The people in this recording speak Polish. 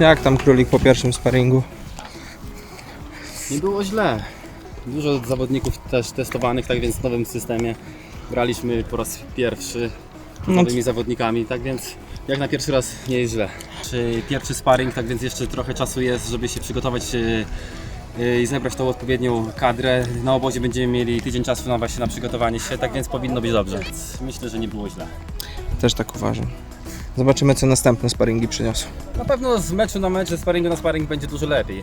Jak tam królik po pierwszym sparingu? Nie było źle. Dużo zawodników też testowanych, tak więc w nowym systemie graliśmy po raz pierwszy z No nowymi zawodnikami, tak więc jak na pierwszy raz nie jest źle. Czy Pierwszy sparring, tak więc jeszcze trochę czasu jest, żeby się przygotować y, y, i zebrać tą odpowiednią kadrę. Na obozie będziemy mieli tydzień czasu na właśnie na przygotowanie się, tak więc powinno być dobrze. Więc Myślę, że nie było źle. Też tak uważam. Zobaczymy co następne sparingi przyniosą. Na pewno z meczu na mecz, z sparingu na sparing będzie dużo lepiej.